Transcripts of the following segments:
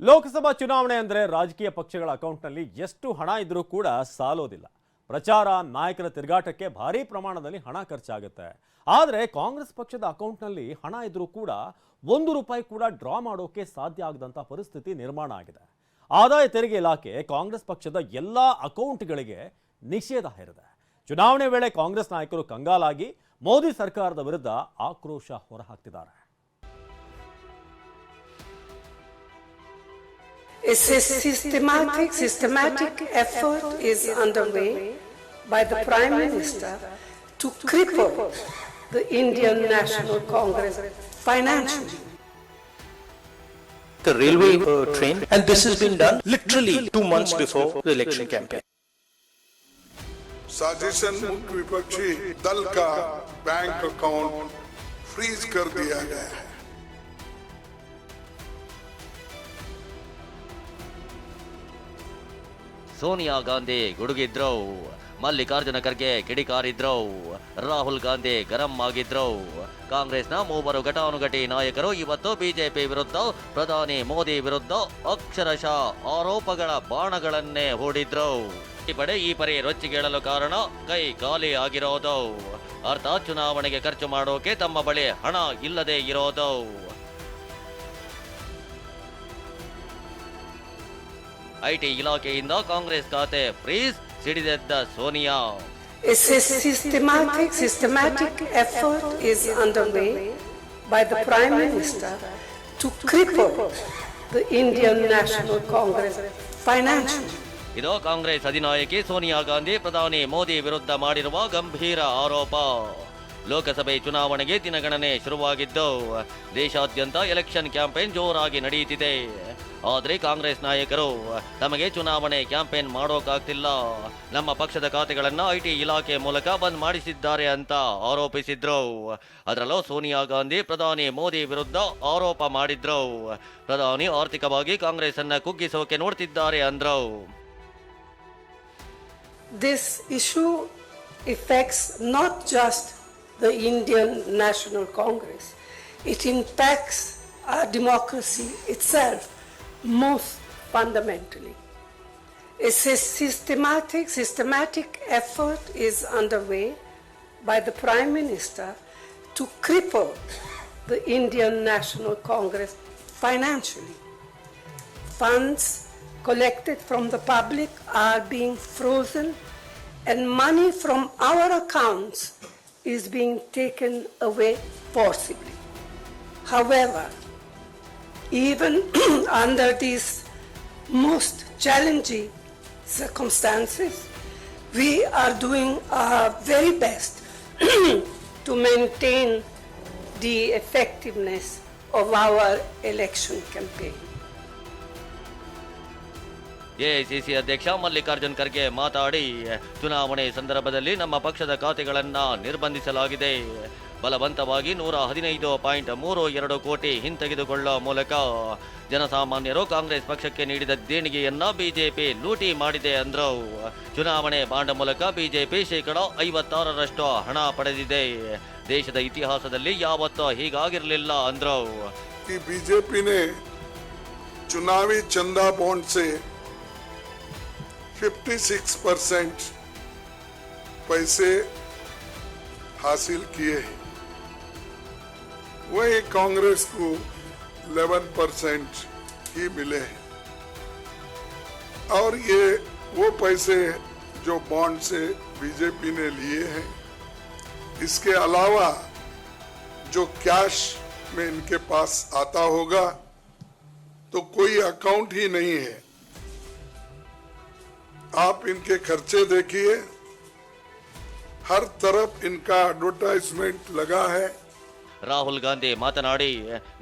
ಲೋಕಸಭಾ ಚುನಾವಣೆ ಅಂದರೆ ರಾಜಕೀಯ ಪಕ್ಷಗಳ ಅಕೌಂಟ್ನಲ್ಲಿ ಎಷ್ಟು ಹಣ ಇದ್ರೂ ಕೂಡ ಸಾಲೋದಿಲ್ಲ. ಪ್ರಚಾರ, ನಾಯಕರ ತಿರುಗಾಟಕ್ಕೆ ಭಾರೀ ಪ್ರಮಾಣದಲ್ಲಿ ಹಣ ಖರ್ಚಾಗುತ್ತೆ. ಆದರೆ ಕಾಂಗ್ರೆಸ್ ಪಕ್ಷದ ಅಕೌಂಟ್ನಲ್ಲಿ ಹಣ ಇದ್ರೂ ಕೂಡ ಒಂದು ರೂಪಾಯಿ ಕೂಡ ಡ್ರಾ ಮಾಡೋಕೆ ಸಾಧ್ಯ ಆಗದಂಥ ಪರಿಸ್ಥಿತಿ ನಿರ್ಮಾಣ ಆಗಿದೆ. ಆದಾಯ ತೆರಿಗೆ ಇಲಾಖೆ ಕಾಂಗ್ರೆಸ್ ಪಕ್ಷದ ಎಲ್ಲ ಅಕೌಂಟ್ಗಳಿಗೆ ನಿಷೇಧ ಹೇರಿದೆ. ಚುನಾವಣೆ ವೇಳೆ ಕಾಂಗ್ರೆಸ್ ನಾಯಕರು ಕಂಗಾಲಾಗಿ ಮೋದಿ ಸರ್ಕಾರದ ವಿರುದ್ಧ ಆಕ್ರೋಶ ಹೊರಹಾಕ್ತಿದ್ದಾರೆ. A sys- systematic, systematic effort is underway by the Prime Minister to cripple the Indian National Congress financially. the railway uh, train and this has been done literally two months before the election campaign. साजिशन मुख्य विपक्षी दल का bank account freeze कर दिया गया है ಸೋನಿಯಾ ಗಾಂಧಿ ಗುಡುಗಿದ್ರು, ಮಲ್ಲಿಕಾರ್ಜುನ ಖರ್ಗೆ ಕಿಡಿಕಾರಿದ್ರು, ರಾಹುಲ್ ಗಾಂಧಿ ಗರಂ ಆಗಿದ್ರು. ಕಾಂಗ್ರೆಸ್ನ ಮೂವರು ಘಟಾನುಘಟಿ ನಾಯಕರು ಇವತ್ತು ಬಿಜೆಪಿ ವಿರುದ್ಧ, ಪ್ರಧಾನಿ ಮೋದಿ ವಿರುದ್ಧ ಅಕ್ಷರಶಃ ಆರೋಪಗಳ ಬಾಣಗಳನ್ನೇ ಹೂಡಿದ್ರು. ಈ ಪಡೆ ಈ ಪರಿ ರೊಚ್ಚಿಗೇಳಲು ಕಾರಣ, ಕೈ ಖಾಲಿ ಆಗಿರೋದು. ಅರ್ಥಾತ್ ಚುನಾವಣೆಗೆ ಖರ್ಚು ಮಾಡೋಕೆ ತಮ್ಮ ಬಳಿ ಹಣ ಇಲ್ಲದೆ ಇರೋದು. ಐಟಿ ಇಲಾಖೆಯಿಂದ ಕಾಂಗ್ರೆಸ್ ಖಾತೆ freeze ಸಿಡಿದೆದ್ದ Sonia. A systematic systematic, systematic effort is underway by the Prime Minister to cripple the Indian National Congress financially. ಇದು ಕಾಂಗ್ರೆಸ್ ಅಧಿನಾಯಕಿ ಸೋನಿಯಾ ಗಾಂಧಿ ಪ್ರಧಾನಿ ಮೋದಿ ವಿರುದ್ಧ ಮಾಡಿರುವ ಗಂಭೀರ ಆರೋಪ. ಲೋಕಸಭೆ ಚುನಾವಣೆಗೆ ದಿನಗಣನೆ ಶುರುವಾಗಿದ್ದು ದೇಶಾದ್ಯಂತ ಎಲೆಕ್ಷನ್ ಕ್ಯಾಂಪೇನ್ ಜೋರಾಗಿ ನಡೆಯುತ್ತಿದೆ. ಆದರೆ ಕಾಂಗ್ರೆಸ್ ನಾಯಕರು ತಮಗೆ ಚುನಾವಣೆ ಕ್ಯಾಂಪೇನ್ ಮಾಡೋಕಾಗ್ತಿಲ್ಲ. ನಮ್ಮ ಪಕ್ಷದ ಖಾತೆಗಳನ್ನು ಐಟಿ ಇಲಾಖೆ ಮೂಲಕ ಬಂದ್ ಮಾಡಿಸಿದ್ದಾರೆ ಅಂತ ಆರೋಪಿಸಿದ್ರು. ಅದರಲ್ಲೂ ಸೋನಿಯಾ ಗಾಂಧಿ ಪ್ರಧಾನಿ ಮೋದಿ ವಿರುದ್ಧ ಆರೋಪ ಮಾಡಿದ್ರು. ಪ್ರಧಾನಿ ಆರ್ಥಿಕವಾಗಿ ಕಾಂಗ್ರೆಸ್ ಅನ್ನ ಕುಗ್ಗಿಸೋಕೆ ನೋಡ್ತಿದ್ದಾರೆ ಅಂದ್ರು. This issue affects not just the Indian National Congress, it impacts our democracy itself. Most fundamentally. A systematic, systematic effort is underway by the Prime Minister to cripple the Indian National Congress financially funds collected from the public are being frozen and money from our accounts is being taken away forcibly. However, even under these most challenging circumstances, we are doing our very best to maintain the effectiveness of our election campaign. AICC ಅಧ್ಯಕ್ಷ ಮಲ್ಲಿಕಾರ್ಜುನ್ ಖರ್ಗೆ ಮಾತಾಡಿ ಚುನಾವಣೆ ಸಂದರ್ಭದಲ್ಲಿ ನಮ್ಮ ಪಕ್ಷದ ಖಾತೆಗಳನ್ನು ನಿರ್ಬಂಧಿಸಲಾಗಿದೆ ಬಲವಂತವಾಗಿ ನೂರ ಹದಿನೈದು ಪಾಯಿಂಟ್ ಮೂರು ಎರಡು ಕೋಟಿ ಹಿಂತೆಗೆದುಕೊಳ್ಳುವ ಮೂಲಕ ಜನಸಾಮಾನ್ಯರು ಕಾಂಗ್ರೆಸ್ ಪಕ್ಷಕ್ಕೆ ನೀಡಿದ ದೇಣಿಗೆಯನ್ನ ಬಿಜೆಪಿ ಲೂಟಿ ಮಾಡಿದೆ ಅಂದ್ರು ಚುನಾವಣೆ ಬಾಂಡ್ ಮೂಲಕ ಬಿಜೆಪಿ ಶೇಕಡ ಐವತ್ತಾರರಷ್ಟು ಹಣ ಪಡೆದಿದೆ ದೇಶದ ಇತಿಹಾಸದಲ್ಲಿ ಯಾವತ್ತೂ ಹೀಗಾಗಿರಲಿಲ್ಲ ಅಂದ್ರು कि बीजेपी ने चुनावी चंदा बॉन्ड से 56 परसेंट पैसे हासिल किए हैं वही कांग्रेस को 11 परसेंट ही मिले हैं। और ये वो पैसे जो बॉन्ड से बीजेपी ने लिए हैं, इसके अलावा जो कैश में इनके पास आता होगा तो कोई अकाउंट ही नहीं है। आप इनके खर्चे देखिए, हर तरफ़ इनका एडवर्टाइजमेंट लगा है। ರಾಹುಲ್ ಗಾಂಧಿ ಮಾತನಾಡಿ,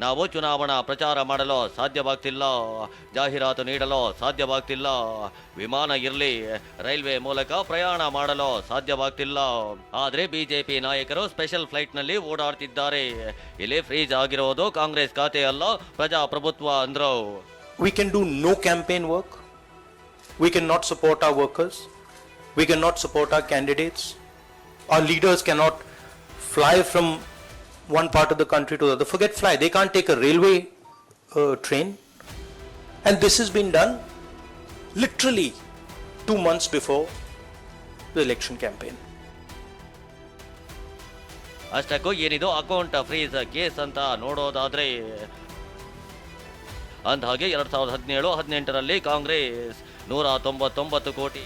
ನಾವು ಚುನಾವಣಾ ಪ್ರಚಾರ ಮಾಡಲು ಸಾಧ್ಯವಾಗ್ತಿಲ್ಲ, ಜಾಹೀರಾತು ನೀಡಲು ಸಾಧ್ಯವಾಗ್ತಿಲ್ಲ, ವಿಮಾನ ಇರಲಿ, ರೈಲ್ವೆ ಮೂಲಕ ಪ್ರಯಾಣ ಮಾಡಲು ಸಾಧ್ಯವಾಗ್ತಿಲ್ಲ ಆದರೆ ಬಿಜೆಪಿ ನಾಯಕರು ಸ್ಪೆಷಲ್ ಫ್ಲೈಟ್ನಲ್ಲಿ ಓಡಾಡ್ತಿದ್ದಾರೆ ಇಲ್ಲಿ ಫ್ರೀಜ್ ಆಗಿರೋದು ಕಾಂಗ್ರೆಸ್ ಖಾತೆ ಅಲ್ಲ, ಪ್ರಜಾಪ್ರಭುತ್ವ ಅಂದ್ರು We can do no campaign work. We cannot support our workers. We cannot support our candidates. Our leaders cannot fly from one part of the country to the other. Forget fly. They can't take a railway uh, train. And this has been done literally two months before the election campaign. ಅಷ್ಟಕ್ಕೂ ಏನಿದು account freeze case ಅಂತ ನೋಡೋದಾದ್ರೆ ಅಂದಹಾಗೆ ಎರಡು ಸಾವಿರದ ಹದಿನೇಳು ಹದಿನೆಂಟರಲ್ಲಿ ಕಾಂಗ್ರೆಸ್ ನೂರ ತೊಂಬತ್ತೊಂಬತ್ತು ಕೋಟಿ